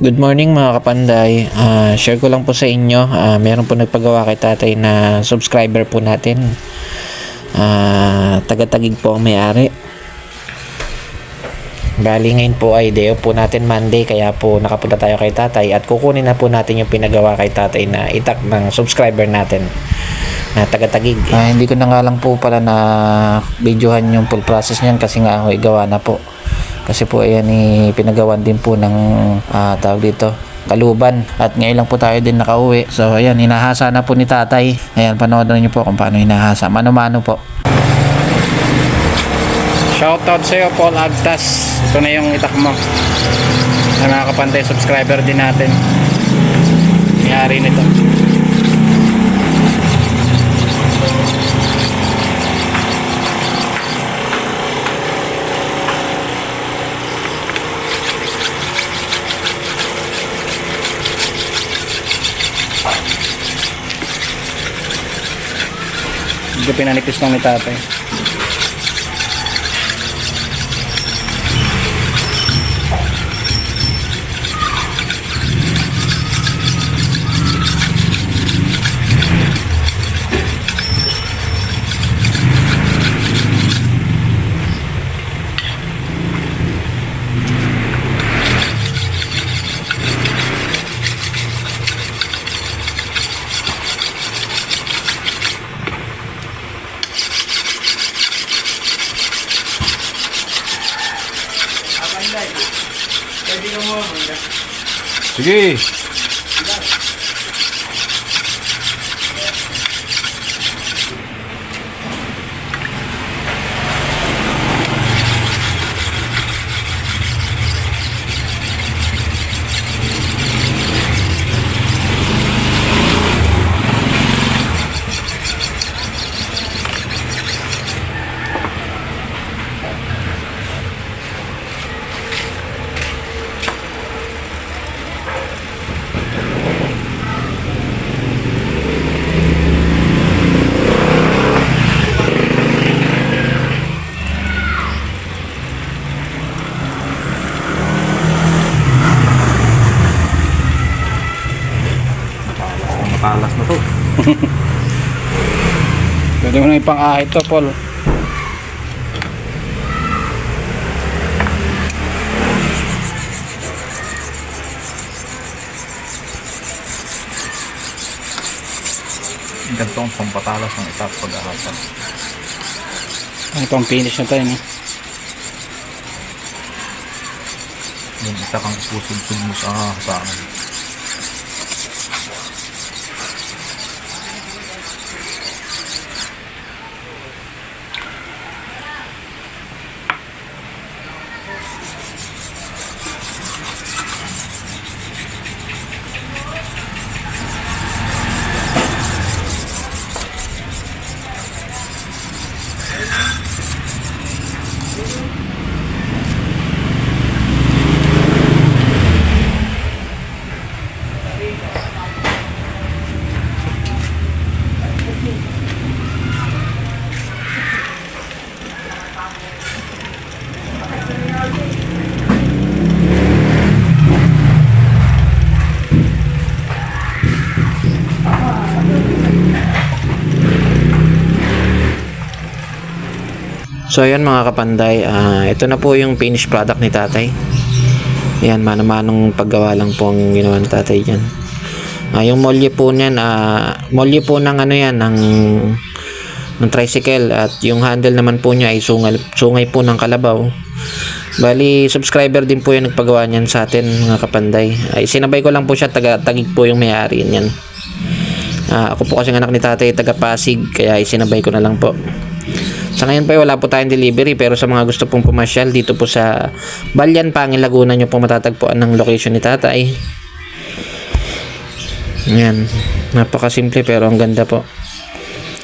Good morning mga kapanday. Ah, share ko lang po sa inyo. Ah, meron po nagpagawa kay tatay na subscriber po natin. Ah, taga-tagig po ang may-ari. Bali ngayon po ay off po natin Monday kaya po nakapunta tayo kay tatay at kukunin na po natin yung pinagawa kay tatay na itak ng subscriber natin na taga-tagig. Ah, hindi ko na nga lang po pala na videohan yung full process niyan kasi nga ako igawa na po. Kasi po ayan ni pinagawan din po ng ah, tawag dito kaluban. At ngayon lang po tayo din nakauwi. So ayan hinahasa na po ni tatay. Ayan panoorin niyo po kung paano hinahasa. Mano-mano po. Shoutout sa iyo Paul Agtas ito na yung itak mo. Na nakakapantay subscriber din natin. Mayari nito Hindi pinanipis lang ni tatay. Sige. Pwede mo na ipang-ahit to, Paul. Ganito ang pampatalas ng itak pag-ahasan. Ang pang finish na tayo, no? Yung isa kang pusod-sud mo sa hasasan. So ayan mga kapanday, ah, ito na po yung finished product ni tatay. Ayan, mano-manong paggawa lang po ang ginawa ni tatay dyan. Ah, yung molye po niyan, ah, molye po ng ano yan, ng, ng tricycle at yung handle naman po niya ay sungal, sungay po ng kalabaw. Bali, subscriber din po yung nagpagawa niyan sa atin mga kapanday. Ay, sinabay ko lang po siya, taga, tagig po yung may-ari niyan. Ah, ako po kasi anak ni tatay taga Pasig, kaya isinabay ko na lang po. Sa ngayon pa wala po tayong delivery pero sa mga gusto pong pumasyal dito po sa Balyan Pangil Laguna nyo po matatagpuan ng location ni tatay. Ayan. Napakasimple pero ang ganda po.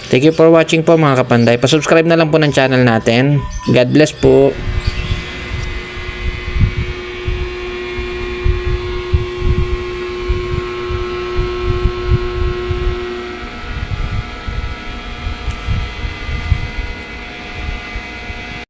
Thank you for watching po mga kapanday. Pa-subscribe na lang po ng channel natin. God bless po.